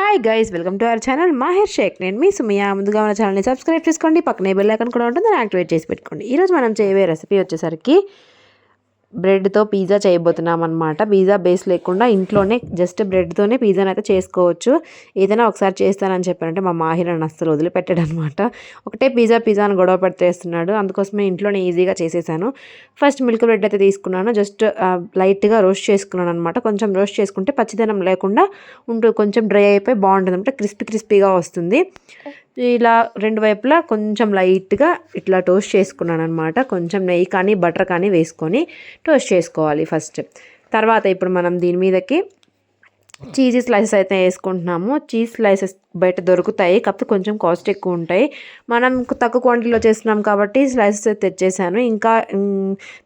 Hi guys welcome to our channel Mahir Shaikh నేను మీ సుమియా ముందుగా మన ఛానల్ని సబ్స్క్రైబ్ చేసుకోండి. పక్కనే బెల్ ఐకన్ కూడా ఉంటుంది. దాన్ని యాక్టివేట్ చేసి పెట్టుకోండి. ఈరోజు మనం చేయబోయే రెసిపీ వచ్చేసరికి బ్రెడ్తో పిజ్జా చేయబోతున్నాం అనమాట పిజ్జా బేస్ లేకుండా ఇంట్లోనే జస్ట్ బ్రెడ్తోనే పిజ్జాని అయితే చేసుకోవచ్చు. ఏదైనా ఒకసారి చేస్తానని చెప్పారంటే మా మాహిర్ అని అస్సలు వదిలిపెట్టాడు అనమాట ఒకటే పిజ్జా పిజ్జా అని గొడవ పెడుతేస్తున్నాడు అందుకోసమే ఇంట్లోనే ఈజీగా చేసేసాను. ఫస్ట్ మిల్క్ బ్రెడ్ అయితే తీసుకున్నాను. జస్ట్ లైట్గా రోస్ట్ చేసుకున్నాను అనమాట కొంచెం రోస్ట్ చేసుకుంటే పచ్చిదనం లేకుండా ఉంటూ కొంచెం డ్రై అయిపోయి బాగుంటుంది. అనమాట క్రిస్పీ క్రిస్పీగా వస్తుంది. ఇలా రెండు వైపులా కొంచెం లైట్గా ఇట్లా టోస్ట్ చేసుకున్నాను అనమాట కొంచెం నెయ్యి కానీ బటర్ కానీ వేసుకొని టోస్ట్ చేసుకోవాలి ఫస్ట్. తర్వాత ఇప్పుడు మనం దీని మీదకి చీజీ స్లైసెస్ అయితే వేసుకుంటున్నాము. చీజ్ స్లైసెస్ బయట దొరుకుతాయి. కాకపోతే కొంచెం కాస్ట్ ఎక్కువ ఉంటాయి. మనం తక్కువ క్వాంటిటీలో చేస్తున్నాం కాబట్టి స్లైసెస్ అయితే తెచ్చేసాను. ఇంకా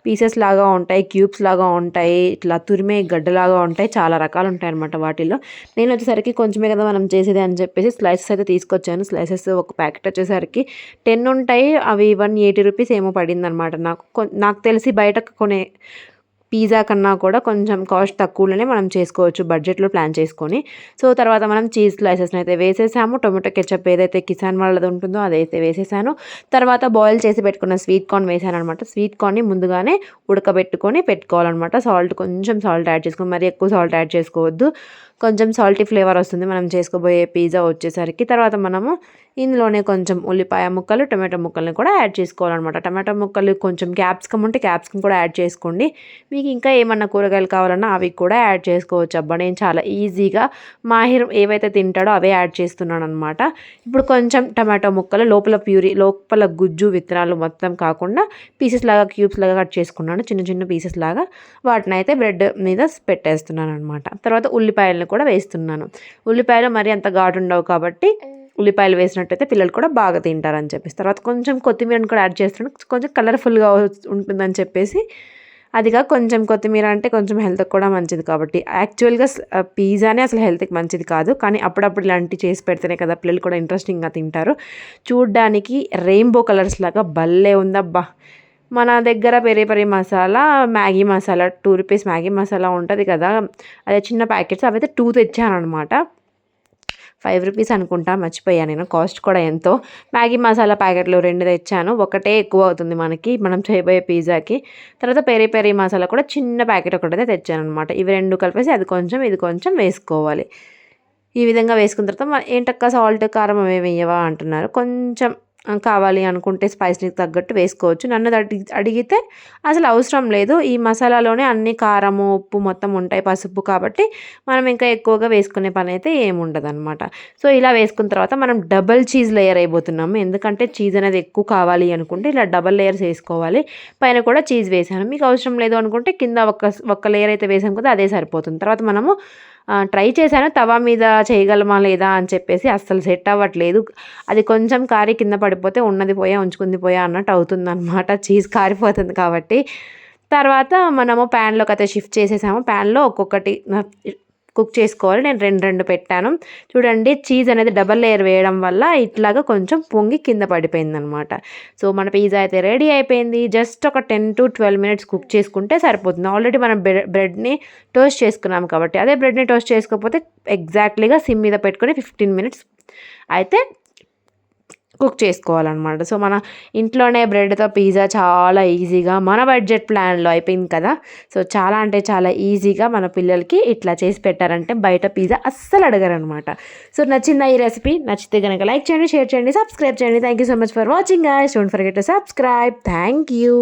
పీసెస్ లాగా ఉంటాయి. క్యూబ్స్ లాగా ఉంటాయి. ఇట్లా తురిమే గడ్డలాగా ఉంటాయి. చాలా రకాలు ఉంటాయి అనమాట వాటిలో నేను వచ్చేసరికి కొంచెమే కదా మనం చేసేది అని చెప్పేసి స్లైసెస్ అయితే తీసుకొచ్చాను. స్లైసెస్ ఒక ప్యాకెట్ వచ్చేసరికి టెన్ ఉంటాయి. అవి వన్ ఎయిటీ రూపీస్ ఏమో పడింది అనమాట నాకు నాకు తెలిసి బయట కొనే పిజ్జా కన్నా కూడా కొంచెం కాస్ట్ తక్కువలోనే మనం చేసుకోవచ్చు బడ్జెట్లో ప్లాన్ చేసుకొని. సో తర్వాత మనం చీజ్ స్లైసెస్ని అయితే వేసేసాము. టొమాటో కెచప్ ఏదైతే కిసాన్ వాళ్ళది ఉంటుందో అదైతే వేసేసాను. తర్వాత బాయిల్ చేసి పెట్టుకున్న స్వీట్ కార్న్ వేసాను అనమాట స్వీట్ కార్న్ని ముందుగానే ఉడకబెట్టుకొని పెట్టుకోవాలన్నమాట. సాల్ట్ కొంచెం సాల్ట్ యాడ్ చేసుకొని మరి ఎక్కువ సాల్ట్ యాడ్ చేసుకోవద్దు. కొంచెం సాల్టీ ఫ్లేవర్ వస్తుంది. మనం చేసుకోబోయే పిజ్జా వచ్చేసరికి తర్వాత మనము ఇందులోనే కొంచెం ఉల్లిపాయ ముక్కలు టమాటో ముక్కల్ని కూడా యాడ్ చేసుకోవాలన్నమాట. టమాటో ముక్కలు కొంచెం క్యాప్సికమ్ ఉంటే క్యాప్సికమ్ కూడా యాడ్ చేసుకోండి. మీకు ఇంకా ఏమన్నా కూరగాయలు కావాలన్నా అవి కూడా యాడ్ చేసుకోవచ్చు. అబ్బా నేను చాలా ఈజీగా మాహిర్ ఏవైతే తింటాడో అవే యాడ్ చేస్తున్నాను అనమాట ఇప్పుడు కొంచెం టమాటో ముక్కలు లోపల ప్యూరీ లోపల గుజ్జు విత్తనాలు మొత్తం కాకుండా పీసెస్ లాగా క్యూబ్స్ లాగా కట్ చేసుకున్నాను. చిన్న చిన్న పీసెస్ లాగా వాటిని అయితే బ్రెడ్ మీద పెట్టేస్తున్నాను అనమాట తర్వాత ఉల్లిపాయలను కూడా వేస్తున్నాను. ఉల్లిపాయలు మరి అంత ఘాటు ఉండవు కాబట్టి ఉల్లిపాయలు వేసినట్టయితే పిల్లలు కూడా బాగా తింటారని చెప్పేసి తర్వాత కొంచెం కొత్తిమీరని కూడా యాడ్ చేస్తున్నాను. కొంచెం కలర్ఫుల్గా ఉంటుందని చెప్పేసి అదిగా కొంచెం కొత్తిమీర అంటే కొంచెం హెల్త్కి కూడా మంచిది కాబట్టి. యాక్చువల్గా పిజ్జానే అసలు హెల్త్కి మంచిది కాదు కానీ అప్పుడప్పుడు ఇలాంటివి చేసి పెడితేనే కదా పిల్లలు కూడా ఇంట్రెస్టింగ్గా తింటారు. చూడ్డానికి రెయిన్బో కలర్స్ లాగా భలే ఉందబ్బా. మన దగ్గర peri peri masala Maggi masala two rupees Maggi masala ఉంటుంది కదా. అదే చిన్న ప్యాకెట్స్ అవైతే టూ తెచ్చాను అనమాట ఫైవ్ రూపీస్ అనుకుంటా మర్చిపోయాను నేను కాస్ట్ కూడా ఎంతో. మ్యాగీ మసాలా ప్యాకెట్లు రెండు తెచ్చాను ఒకటే ఎక్కువ అవుతుంది మనకి మనం చేయబోయే పిజ్జాకి. తర్వాత పెరి పెరి మసాలా కూడా చిన్న ప్యాకెట్ ఒకటైతే తెచ్చాను అనమాట ఇవి రెండు కలిపేసి అది కొంచెం ఇది కొంచెం వేసుకోవాలి. ఈ విధంగా వేసుకున్న తర్వాత ఏంటక్క సాల్ట్ కారం అవి వేయవా అంటున్నారు. కొంచెం కావాలి అనుకుంటే స్పైస్కి తగ్గట్టు వేసుకోవచ్చు. నన్ను అడిగితే అసలు అవసరం లేదు. ఈ మసాలాలోనే అన్ని కారము ఉప్పు మొత్తం ఉంటాయి పసుపు కాబట్టి మనం ఇంకా ఎక్కువగా వేసుకునే పని అయితే ఏముండదు అనమాట సో ఇలా వేసుకున్న తర్వాత మనం డబల్ చీజ్ లేయర్ అయిపోతున్నాము. ఎందుకంటే చీజ్ అనేది ఎక్కువ కావాలి అనుకుంటే ఇలా డబల్ లేయర్స్ వేసుకోవాలి. పైన కూడా చీజ్ వేసాను. మీకు అవసరం లేదు అనుకుంటే కింద ఒక్క ఒక్క లేయర్ అయితే వేసాం కదా అదే సరిపోతుంది. తర్వాత మనము ట్రై చేశాను తవా మీద చేయగలమా లేదా అని చెప్పేసి అస్సలు సెట్ అవ్వట్లేదు. అది కొంచెం కారి కింద పడిపోతే ఉన్నది పోయా ఉంచుకుంది పోయా అన్నట్టు అవుతుంది అనమాట చీజ్ కారిపోతుంది కాబట్టి. తర్వాత మనము ప్యాన్లోకి అయితే షిఫ్ట్ చేసేసాము. ప్యాన్లో ఒక్కొక్కటి కుక్ చేసుకోవాలి. నేను రెండు రెండు పెట్టాను. చూడండి చీజ్ అనేది డబల్ లేయర్ వేయడం వల్ల ఇట్లాగా కొంచెం పొంగి కింద పడిపోయింది అనమాట సో మన పిజ్జా అయితే రెడీ అయిపోయింది. జస్ట్ ఒక ten to twelve minutes cook చేసుకుంటే సరిపోతుంది. ఆల్రెడీ మనం బ్రెడ్ని టోస్ట్ చేసుకున్నాం కాబట్టి అదే బ్రెడ్ని టోస్ట్ చేసుకోకపోతే ఎగ్జాక్ట్లీగా సిమ్ మీద పెట్టుకొని ఫిఫ్టీన్ మినిట్స్ అయితే కుక్ చేసుకోవాలన్నమాట. సో మన ఇంట్లోనే బ్రెడ్తో పిజ్జా చాలా ఈజీగా మన బడ్జెట్ ప్లాన్లో అయిపోయింది కదా. సో చాలా అంటే చాలా ఈజీగా మన పిల్లలకి ఇట్లా చేసి పెట్టారంటే బయట పిజ్జా అస్సలు అడగరనమాట సో నచ్చిందా ఈ రెసిపీ? నచ్చితే కనుక లైక్ చేయండి షేర్ చేయండి సబ్స్క్రైబ్ చేయండి. Thank you so much for watching guys don't forget to subscribe thank you